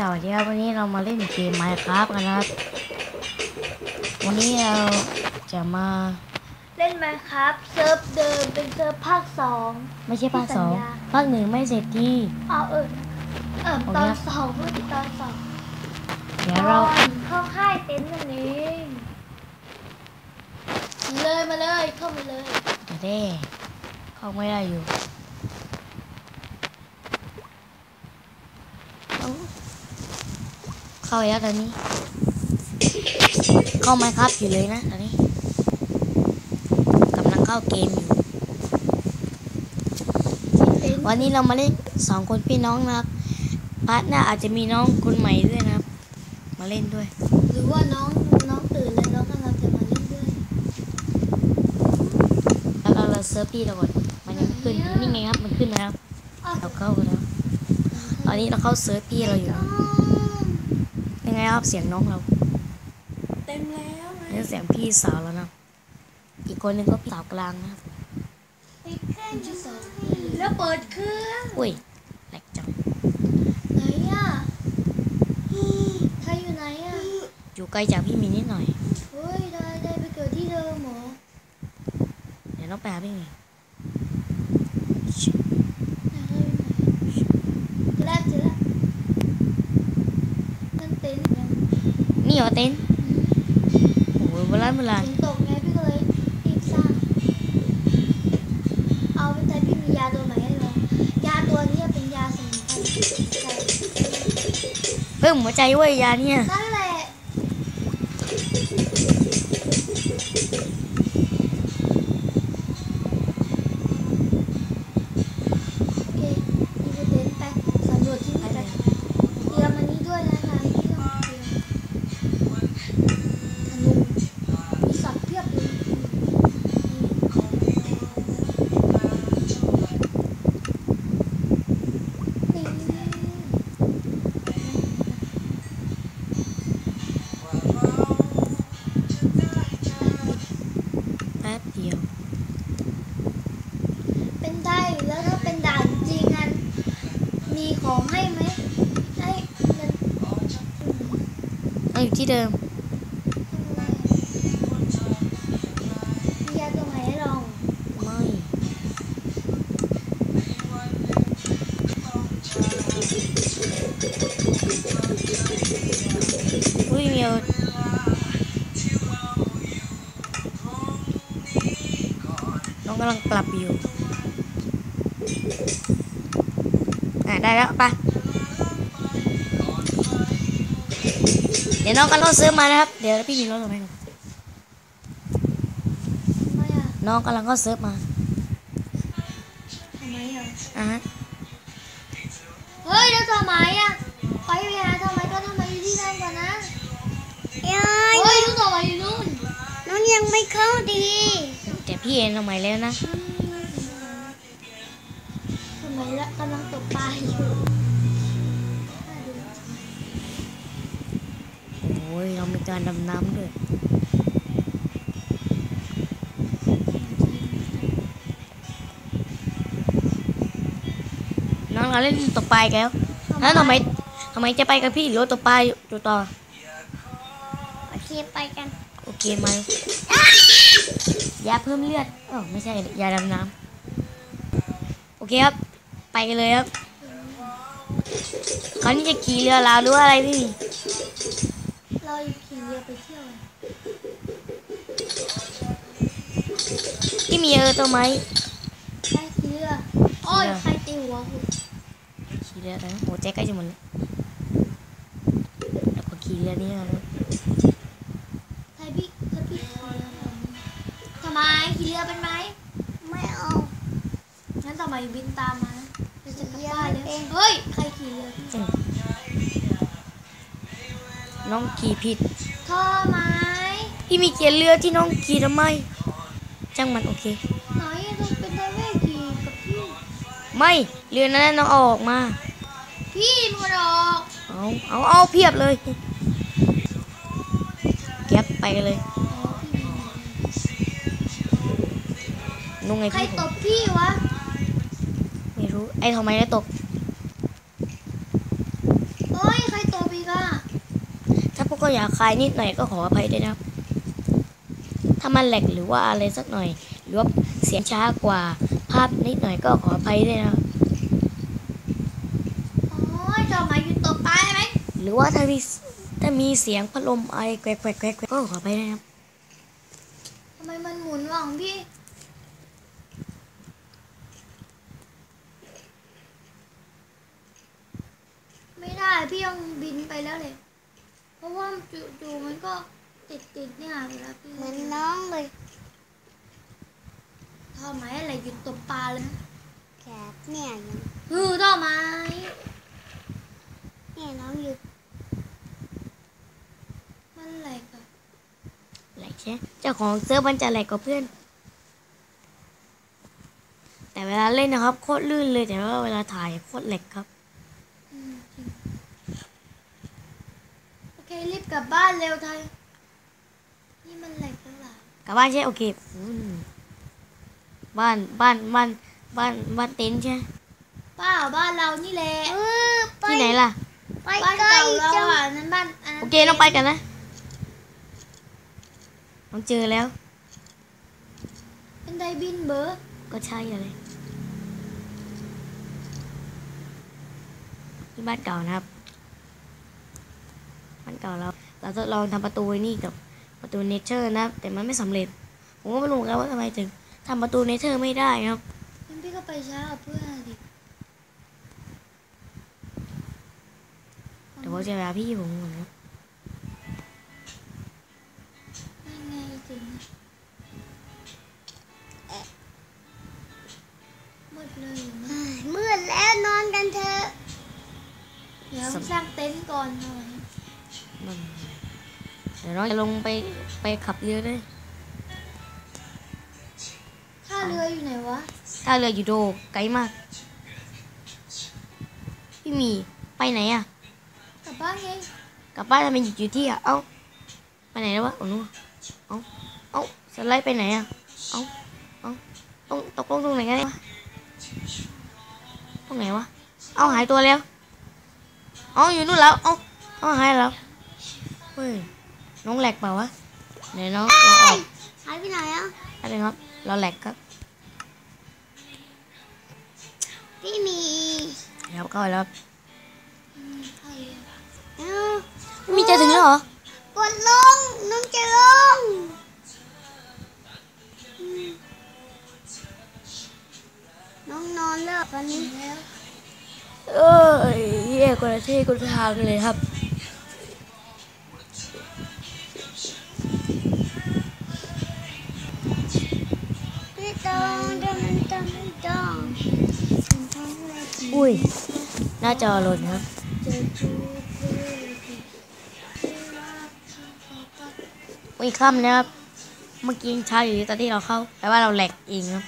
สวัสดีครับวันนี้เรามาเล่นเกม Minecraft กันนะครับ วันนี้เราจะมาเล่นไหมครับเซิร์ฟเดิมเป็นเซิร์ฟภาคสองไม่ใช่ภาคสัญสองญาภาคหนึ่งไม่เสร็จที่เอาเออเออโอเคตอนสองพูดถึงตอนสองเดี๋ยวตเราอนเข้าค่ายเต็นท์นั่นเองเลยมาเลยเข้ามาเลยจะได้เข้าไม่ได้อยู่ เอ้าเข้าไปแล้วตอนนี้ เข้า Minecraft อยู่เลยนะตอนนี้กำลังเข้าเกมอยู่เต็นท์วันนี้เรามาเล่นสองคนพี่น้องนะครับพาร์ทหน้าอาจจะมีน้องคนใหม่ด้วยนะครับ มาเล่นด้วย หรือว่าน้องน้องตื่นแล้วน้องกำลังจะมาเล่นด้วยแล้วก็เราเซิร์ฟพี่เราก่อนมันยังไม่ขึ้นนี่ไงครับมันขึ้นแล้วอ้าวเราเข้ากันแล้วตอนนี้เราเข้าเซิร์ฟพี่เราอยู่อ้าว ยังไงครับเสียงน้องเรา เต็มแล้วไงนี่เสียงพี่สาวแล้วนะ อีกคนนึงก็พี่สาวกลางนะครับปิดเครื่องที่สองแล้วเปิดเครื่องอุ้ยแหลกจังไหนอะใครอยู่ไหนอะอยู่ไกลจากพี่มีนิดหน่อยเฮ้ยได้ได้ไปเกิดที่เดิมเหรอเดี๋ยวน้องไปหาพี่มี แรกเจอแล้วนั่นเต็นท์ยัง นี่ เหรอเต็นท์โอ้ยโบราณโบราณฝนตกไงพี่ก็เลยรีบสร้าง เอาไปใจพี่มียาตัวใหม่ให้ลองยาตัวเนี้ยเป็นยาสมุนไพรใช่เพิ่มหัวใจเว้ยยาเนี่ย เราอยู่ที่เดิมมียา ตัวไหนให้ลองไม่อุ้ยเมียวน้องกำลังปรับอยู่อะได้แล้วไปเดี๋ยวน้องกำลังซื้อมานะครับ เดี๋ยวพี่มีรถลงไปก่อนทำไมอะน้องกำลังก็เซิร์ฟมาทำไมอะอะฮะเฮ้ยแล้วทำไมอะไปไปหาทำไมก็ทำไมอยู่ที่นั่นก่อนนะยายเฮ้ยนู่นทำไมอยู่นู่นน้องยังไม่เข้าดี แต่พี่เองทำไมแล้วนะ การดำน้ำด้วยน้องเราเล่นตกปลาอีกแล้ว แล้วทำไมทำไมจะไปกับพี่หรือว่าตกปลาอยู่ต่อ โอเคไปกัน โอเคไหมยาเพิ่มเลือดเออไม่ใช่ยาดำน้ำโอเคครับ ไปกันเลยครับคราวนี้จะขี่เรือลาวหรือว่าอะไรพี่ ที่มีเออตัวไหมใช่ขี่เรือโอ้ยใครตีหัวกูขี่เรือนะหัวใจใกล้จะหมดแล้วแล้วก็ขี่เรือนี่นะใครพี่ใครพี่ขี่เรือแบบนี้ทำไมขี่เรือเป็นไหมไม่เอางั้นทำไมบินตามมาเราจะกลับบ้านแล้วเฮ้ยใครขี่เรือพี่น้องขี่ผิดท่อไม้พี่มีเกียร์เรือที่น้องขี่ทำไม จ้างมันโอเคไหนอะต้องเป็นไดเวอร์ขี่กับพี่ ไม่เรือนั้นน้องเอาออกมา พี่มันออกเอาเอาเอาเพียบเลยเก็บไปกันเลยอ๋อพี่นุ่งไงใครพี่ผตมบพี่วะ ไม่รู้ไอ้ทำไมได้ตกเฮ้ยใครตอยากคายนิดหน่อยก็ขออภัยด้วยนะครับ ถ้ามันแหลกหรือว่าอะไรสักหน่อยหรือว่าเสียงช้ากว่าภาพนิดหน่อยก็ขออภัยด้วยนะครับโอ้ยจะมาอยู่ตบปลาได้ไหมหรือว่าถ้ามีถ้ามีเสียงพัดลมไอแกวกแกวกแกวกแกวกก็ขออภัยด้วยนะครับทำไมมันหมุนว่ะของพี่ไม่ได้พี่ต้องบินไปแล้วเลย เพราะว่าจู่ๆมันก็ ติดติดๆเนี่ยเวลาพี่เหมือนน้องเลยท่อไม้อะไรหยุดตบปลาเลยนะแขกเนี่ยยังฮือท่อไม้เนี่ยน้องอยู่มันอะไรกันแหลกใช่ไหมเจ้าของเซิร์ฟมันจะแหลกกว่าเพื่อน แต่เวลาเล่นนะครับโคตรลื่นเลยแต่ว่าเวลาถ่ายโคตรแหลกครับอืมจริงโอเครีบกลับบ้านเร็วไทย นี่มันอะไรกันล่ะกลับบ้านใช่โอเคอืมบ้านบ้านบ้านบ้านบ้านเต็นท์ใช่ป้าบ้านเรานี่แหละเออไปที่ไหนล่ะไปบ้านใกล้เก่าเราจังอะนั้นบ้านอันนั้นโอเคเราไปกันนะน้องเจอแล้วเป็นไดบินเบอร์ก็ใช่เลยที่บ้านเก่านะครับบ้านเก่าเราเราทดลองทำประตูไอ้นี่กับ ประตูเนเธอร์นะครับแต่มันไม่สำเร็จ ผมก็ไม่รู้เหมือนกันว่าทำไมถึงทำประตูเนเธอร์ไม่ได้ครับงั้นพี่ก็ไปช้ากับเพื่อนดิแต่ว่าใช้เวลาพี่ผมเหมือนกันนั่นไงถึงมืดเลยอยู่นะมืดแล้วนอนกันเถอะ เดี๋ยวสร้างเต็นท์ก่อนหน่อยมัน เดี๋ยวเราจะลงไปไปขับเรือด้วยท่าเรืออยู่ไหนวะถ้าเรืออยู่โดไกลมาก พี่หมีไปไหนอะกลับบ้านไงกลับบ้านทำไมอยู่อยู่ที่อะเอ้าไปไหนแล้ววะโอ้นู้นเอ้าเอ้าสไลด์ไปไหนอะเอ้าเอ้าตรงตกลงตรงไหนกันเนี่ยวะตรงไหนวะเอ้าหายตัวแล้วเอ้าอยู่นู่นแล้วเอ้าเอ้าหายแล้วเฮ้ย น้องแหลกเปล่าวะไหนน้องเราออกหายไปไหนอะอะไรครับ เราแหลกครับ พี่หมีแล้วเข้าไปแล้วอืมท่าเรือเอ้ามีจะถึงแล้วเหรอกดลงน้องจะลงอืมน้องนอนแล้วตอนนี้แล้วเอ้ยแย่กว่าที่กุทางเลยครับ อุ้ย หน้าจอหล่นครับจะจูบเรือที่อุ้ยค่ำนะครับ เมื่อกี้ยังเช้าอยู่ตอนที่เราเข้าแปลว่าเราแหลกเองครับ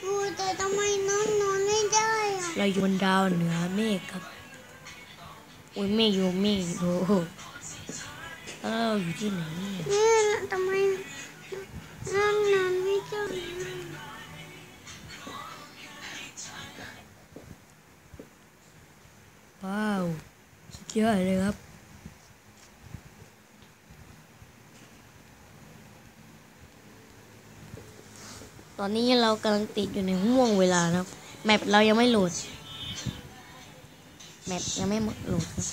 พูดแต่ทำไมน้องนอนไม่ได้อะเราอยู่บนดาวเหนือเมฆครับ อุ้ยเมฆอยู่เมฆโอ้โหแล้วเราอยู่ที่ไหนเนี่ยแม่ทำไมน้องนอนไว้าวสุดยอดเลยครับ ตอนนี้เรากำลังติดอยู่ในห่วงเวลานะครับ แมปเรายังไม่โหลด แมปยังไม่โหลดครับ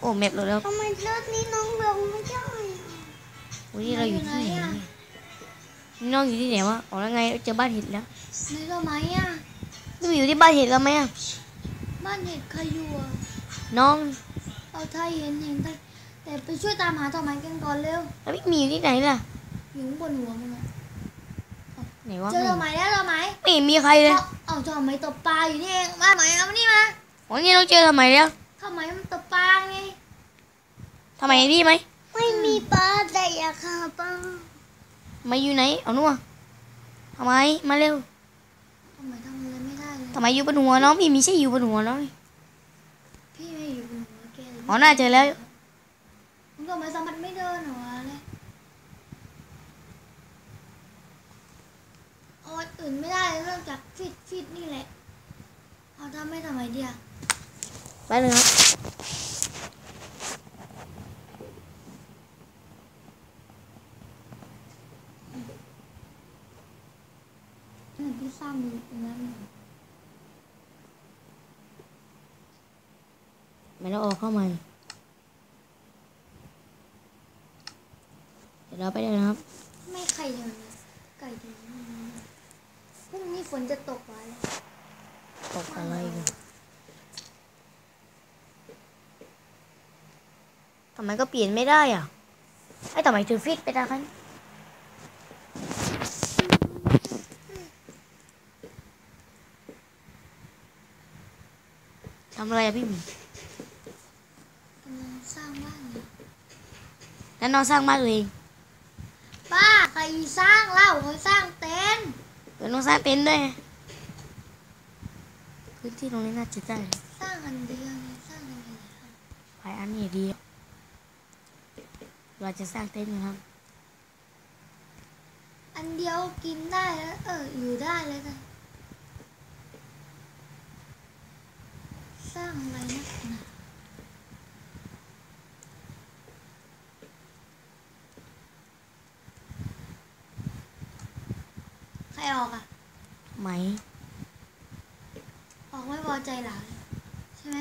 โอ้แมปโหลดแล้วทำไมรถนี้น้องลงไม่ได้อะวันนี้เราอยู่ที่ไหนเนี่ยนี่น้องอยู่ที่ไหนวะอ๋อแล้วไงเจอบ้านเห็ดแล้วในต้นไม้อะ นี่อยู่ที่บ้านเห็ดแล้วไหมอะบ้านเห็ดใครอยู่อะน้อง เอาไทยเห็นเห็นไทยแต่ไปช่วยตามหาต้นไม้กันก่อนเร็วแล้วพี่หมีอยู่ที่ไหนล่ะอยู่ข้างบนหัวมันอะไหนวะเจอต้นไม้แล้วต้นไม้ไม่เห็นมีใครเลยเอาเอาต้นไม้ตบปลาอยู่นี่เองมาไหมเอามานี่มาอ๋อนี่เราเจอทำไมแล้วทำไมมันตบปลาไงทำไมพี่ไหมไม่มีปลาแต่อยากหาปลามาอยู่ไหนเอานัวทำไมมาเร็ว ทำไมอยู่บนหัวน้องพี่มีใช่อยู่บนหัวน้องนี่พี่ไม่อยู่บนหัวแกเลยอ๋อน่าเจอแล้วมันก็ไม่สามารถไม่เดินหัวเลยเอาอันอื่นไม่ได้เลยนอกจากฟิตฟิตนี่แหละเอาทำไม่ทำไมเดียวไปเลยครับอืมพี่สร้างมือตรงนั้น ไม่ต้องออกเข้ามาเดี๋ยวเราไปได้นะครับ ไม่ไข่เดินนะไก่เดินพรุ่งนี้ฝนจะตกไว้ตกอะไรกันทำไมก็เปลี่ยนไม่ได้อะไอ้ทำไมถือฟิตไปได้กันทำอะไรอะพี่หมี กำลังสร้างบ้านอยู่ แล้วน้องสร้างบ้านตัวเองป้าใครสร้างเล่าเขาสร้างเต็นท์เดี๋ยวน้องสร้างเต็นท์ด้วยไงพื้นที่ตรงนี้น่าจะได้สร้างอันเดียวเลยสร้างอันเดียวไปอันนี้ดีเราจะสร้างเต็นท์นะครับ อันเดียวกินได้แล้วเอออยู่ได้เลยกันสร้างอะไรนักหนาใครออกอะ ไหม ออกไม่พอใจหลานใช่ไหม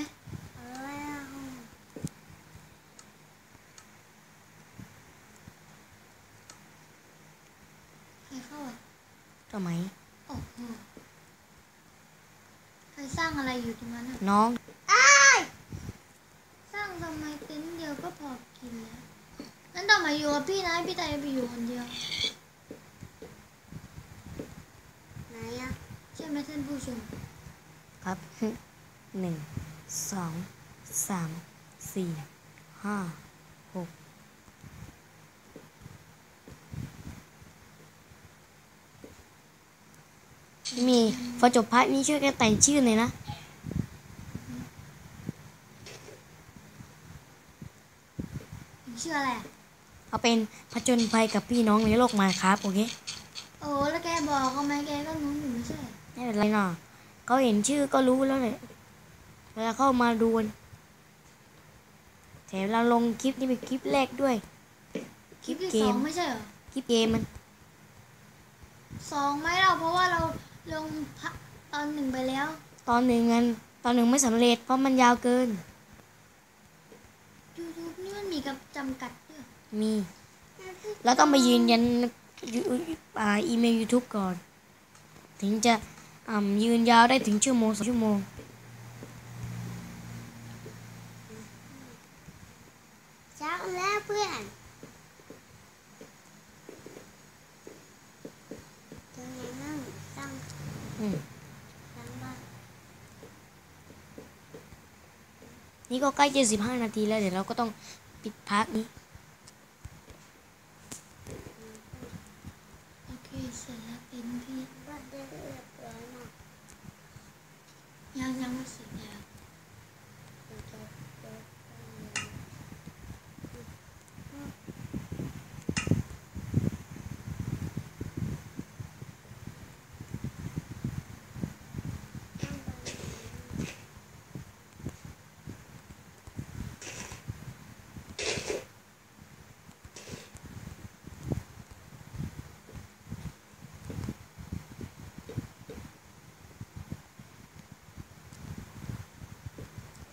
ใครเข้าอะ ทำไมโอ้โหใครสร้างอะไรอยู่ตรงนั้นอะน้องสร้างทำไมเต็นท์เดียวก็พอกินแล้วงั้นต่อมาอยู่กับพี่นะพี่ไตไปอยู่คนเดียวไหนอะใช่ไหมท่านผู้ชมครับหนึ่งสองสามสี่ห้าหก มีพอจบพาร์ทนี้ช่วยกันแต่งชื่อหน่อยนะชื่ออะไรอะเอาเป็นผจญภัยกับพี่น้องในโลกมาครับโอเคโอ้แล้วแกบอกเขาไหมแกก็นู้นอยู่ไม่ใช่เหรอไม่เป็นไรเนาะเขาเห็นชื่อก็รู้แล้วเลยเวลาเข้ามาดูกันแถมเราลงคลิปนี้เป็นคลิปแรกด้วย คลิปที่เกสอมงไม่ใช่เหรอคลิปเกมมันสองไม่เราเพราะว่าเรา ลงพะตอนหนึ่งไปแล้ว ตอนหนึ่งงันตอนหนึ่งไม่สำเร็จ เพราะมันยาวเกินยูทูบนี่มันมีกับจำกัดด้วยมี เราต้องไปยืนยันยูอ่าอีเมล YouTube ก่อน ถึงจะอ่ายืนยาวได้ถึงชั่วโมงสองชั่วโมง ชักแล้วเพื่อนจะไงนั่งตั้ง อืม ตั้งบ้าน นี่ก็ใกล้จะสิบห้านาทีแล้ว เดี๋ยวเราก็ต้องปิดพาร์ทนี้โอเคเสร็จแล้วเป็นพี่ยังยังไม่เสร็จแล้ว มันจะเดิน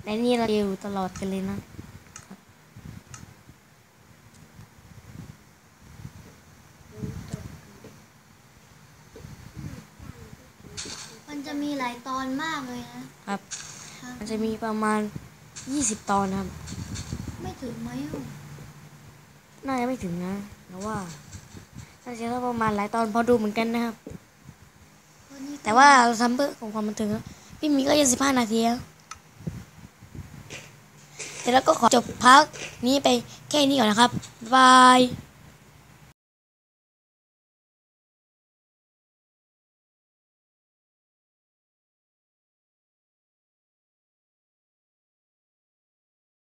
และนี่เราอยู่ตลอดกันเลยนะมันจะมีหลายตอนมากเลยนะครับครับมันจะมีประมาณ 20 ตอนครับ ไม่ถึงไหมอะน่าจะไม่ถึงนะแต่ว่าน่าจะต้องประมาณหลายตอนพอดูเหมือนกันนะครับวันนี้ก็แต่ว่าเราทำเพื่อของความบันเทิงครับพี่มีก็ยังสิบห้านาทีแล้ว แล้วก็ขอจบพักนี้ไปแค่นี้ก่อนนะครับบาย